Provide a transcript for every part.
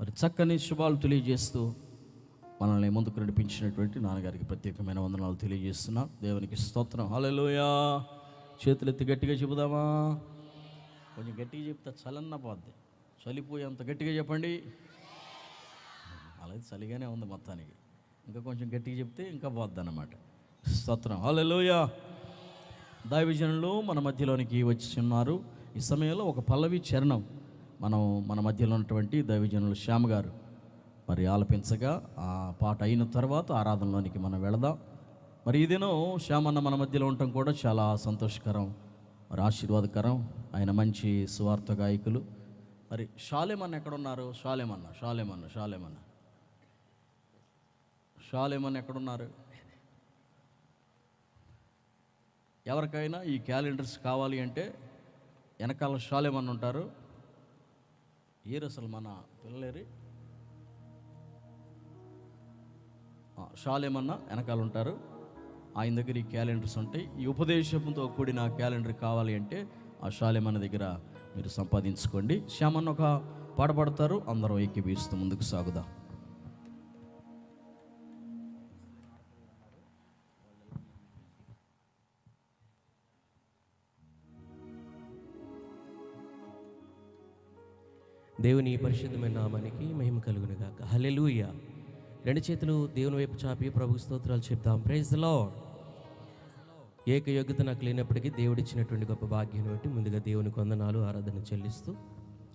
మరి చక్కని శుభాలు తెలియజేస్తూ మనల్ని ముందుకు నడిపించినటువంటి నాన్నగారికి ప్రత్యేకమైన వందనాలు తెలియజేస్తున్నా. దేవునికి స్తోత్రం. హలోయా చేతులు ఎత్తి గట్టిగా చెబుదామా? కొంచెం గట్టిగా చెప్తే చలన్న పోద్ది చలిపోయి అంత గట్టిగా చెప్పండి. అలాగే చలిగానే ఉంది మొత్తానికి. ఇంకా కొంచెం గట్టిగా చెప్తే ఇంకా పోద్ది అన్నమాట. స్తోత్రం. హలోయా దైవజనులు మన మధ్యలోనికి వచ్చి ఉన్నారు ఈ సమయంలో ఒక పల్లవి చరణం. మనం మన మధ్యలో ఉన్నటువంటి దైవజనులు శ్యామ్ గారు మరి ఆలపించగా ఆ పాట అయిన తర్వాత ఆరాధనలోనికి మనం వెళదాం. మరి ఇదేనో శ్యామన్న మన మధ్యలో ఉండటం కూడా చాలా సంతోషకరం మరి ఆశీర్వాదకరం. ఆయన మంచి సువార్త గాయకులు. మరి షాలేమన్న ఎక్కడున్నారు? షాలేమన్న షాలేమన్న షాలేమన్న షాలేమన్న ఎక్కడున్నారు? ఎవరికైనా ఈ క్యాలెండర్స్ కావాలి అంటే వెనకాల షాలేమన్న ఉంటారు. ఏరు అసలు మన పిల్లలేరి? షాల్ ఏమన్నా వెనకాల ఉంటారు ఆయన దగ్గర ఈ క్యాలెండర్స్ ఉంటాయి. ఈ ఉపదేశంతో కూడిన క్యాలెండర్ కావాలి అంటే ఆ షాలేమన్న దగ్గర మీరు సంపాదించుకోండి. శ్యామన్న ఒక పాట పాడతారు. అందరం ఏకీభవిస్తూ ముందుకు సాగుదాం. దేవుని పరిశుద్ధమైన నామానికి మహిమ కలుగును గాక హల్లెలూయా. రెండు చేతులు దేవుని వైపు చాపి ప్రభు స్తోత్రాలు చెప్తాం. ప్రైజ్లో ఏక యోగ్యత నాకు లేనప్పటికీ దేవుడిచ్చినటువంటి గొప్ప భాగ్యం బట్టి ముందుగా దేవుని వందనాలు ఆరాధన చెల్లిస్తూ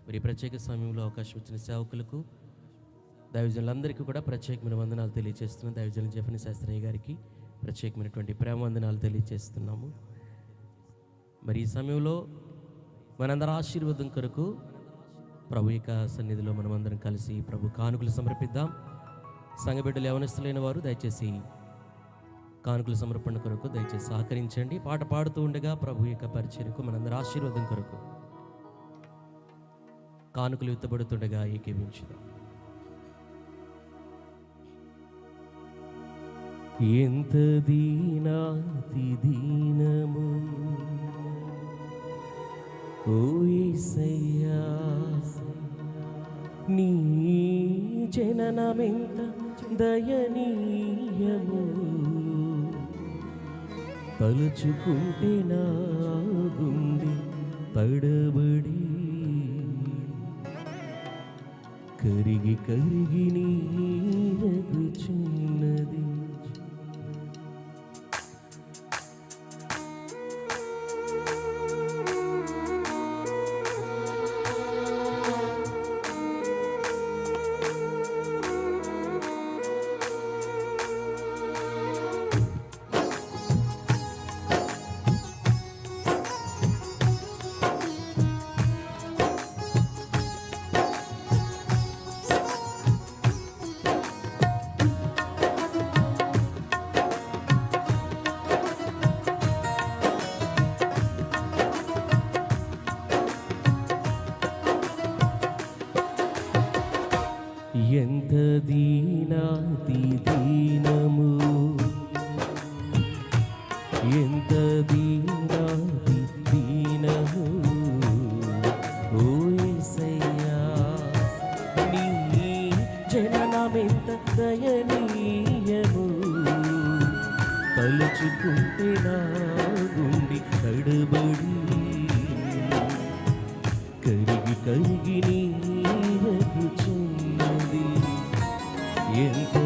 మరి ప్రత్యేక సమయంలో అవకాశం ఇచ్చిన సేవకులకు దైవజనులందరికీ కూడా ప్రత్యేకమైన వందనాలు తెలియజేస్తున్న దైవజనులు జఫని శాస్త్రయ్య గారికి ప్రత్యేకమైనటువంటి ప్రేమ వందనాలు తెలియజేస్తున్నాము మరి ఈ సమయంలో మనందరి ఆశీర్వాదం కొరకు ప్రభు యొక్క సన్నిధిలో మనమందరం కలిసి ప్రభు కానుకలు సమర్పిద్దాం. సంఘబిడ్డలు యవనస్తులైన వారు దయచేసి కానుకల సమర్పణ కొరకు దయచేసి సహకరించండి. పాట పాడుతూ ఉండగా ప్రభు యొక్క పరిచయకు మనందరి ఆశీర్వాదం కొరకు కానుకలు ఎత్తబడుతుండగా ఏకీవించుదాం ఎంత దీనాతి దీనము ఓ నీ జననమెంత దయనీయము. తలుచుకుంటే నా గుండె తడబడి కరిగి కరిగి నీరగుచున్నది ఎంత ఎంత దీనాతి దీనము ఓ నీ జననమెంత దయనీయము? తలుచుకుంటే నా గుండి కరిగి కరిగి ఎంత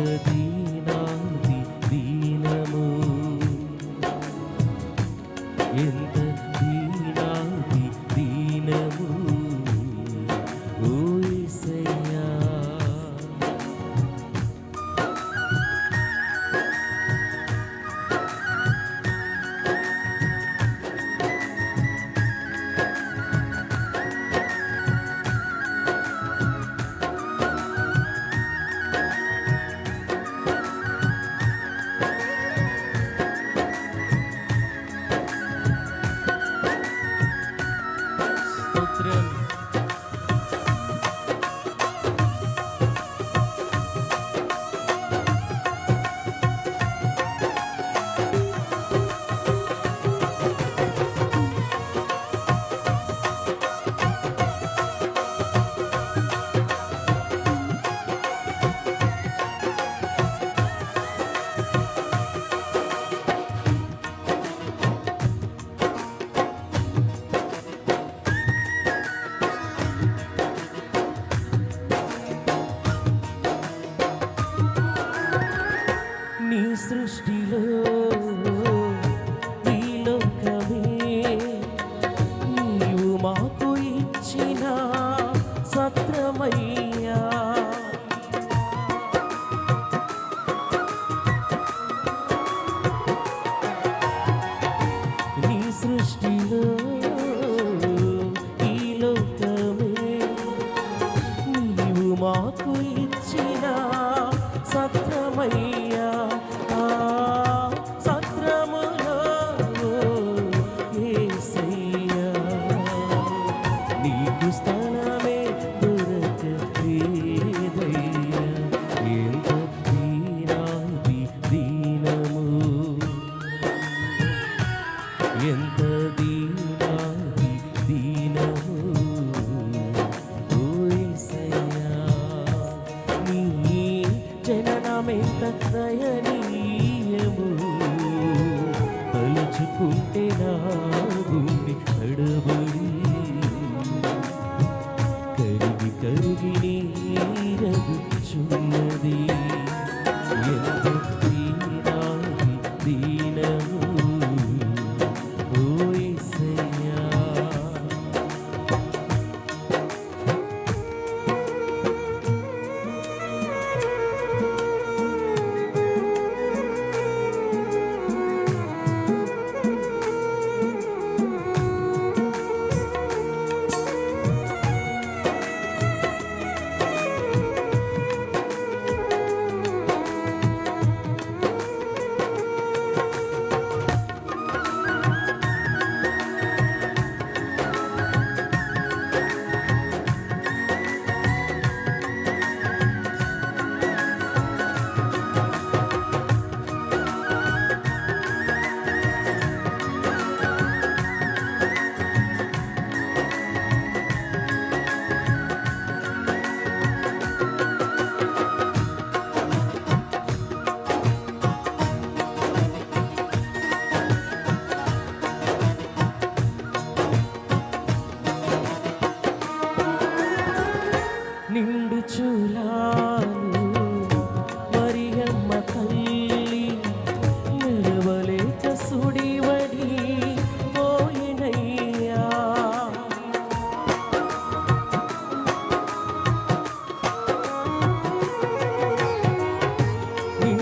thirsty love. நடுவே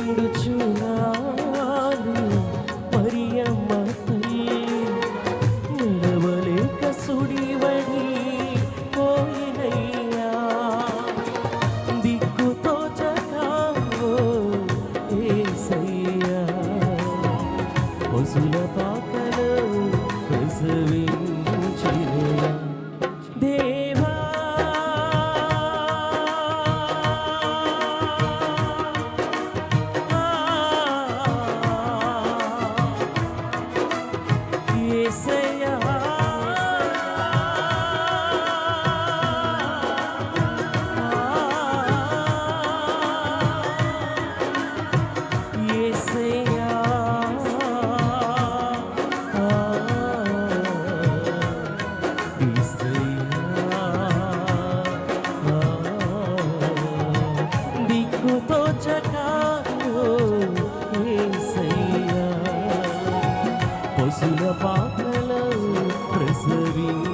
నిన్ను చూడా శిల పాత్రలో ప్రసరించ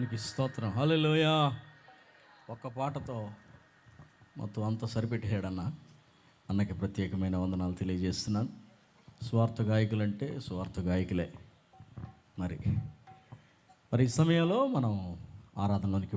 దేవునికి స్తోత్రం. హలోయా ఒక్క పాటతో మొత్తం అంతా సరిపెట్టాడన్న అన్నకి ప్రత్యేకమైన వందనాలు తెలియజేస్తున్నాను. స్వార్థ గాయకులు అంటే స్వార్థ గాయకులే. మరి మరి ఈ సమయంలో మనం ఆరాధనలోనికి